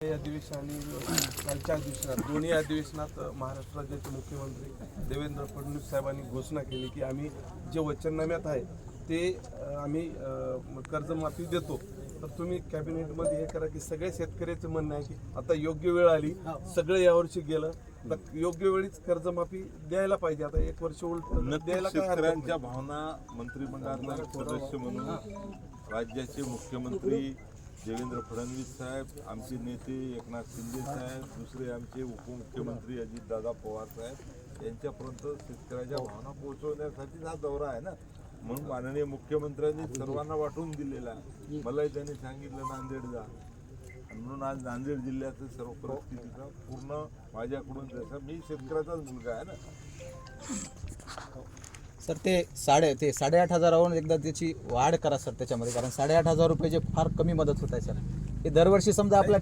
या अधिवेशन आणि कालच्या अधिवेशनात दोन्ही अधिवेशनात महाराष्ट्र राज्याचे मुख्यमंत्री देवेंद्र फडणवीस साहेबांनी घोषणा केली की आम्ही जे वचननाम्यात आहे ते आम्ही अ, कर्जमाफी देतो. तर तुम्ही कॅबिनेटमध्ये हे करा की सगळ्या शेतकऱ्याचं म्हणणं आहे की आता योग्य वेळ आली सगळं यावर्षी गेलं तर योग्य वेळीच कर्जमाफी द्यायला पाहिजे. आता एक वर्ष उलट द्यायला शेतकऱ्यांच्या. भावना मंत्रिमंडळातला एक सदस्य म्हणून राज्याचे मुख्यमंत्री देवेंद्र फडणवीस साहेब आमचे नेते एकनाथ शिंदे साहेब दुसरे आमचे उपमुख्यमंत्री अजितदादा पवार साहेब यांच्यापर्यंत शेतकऱ्याच्या भावना पोहोचवण्यासाठी हा दौरा आहे ना. म्हणून माननीय मुख्यमंत्र्यांनी सर्वांना वाटून दिलेला आहे. मलाही त्यांनी सांगितलं नांदेड जा म्हणून आज नांदेड जिल्ह्याचं सर्व परिस्थितीचा पूर्ण माझ्याकडून जसं मी शेतकऱ्याचाच मुलगा आहे ना. तर ते साडे ते साडेआठ हजारावरून एकदा त्याची वाढ करा सर त्याच्यामध्ये. कारण साडेआठ हजार रुपये जे फार कमी मदत होत आहे सर. हे दरवर्षी समजा आपल्या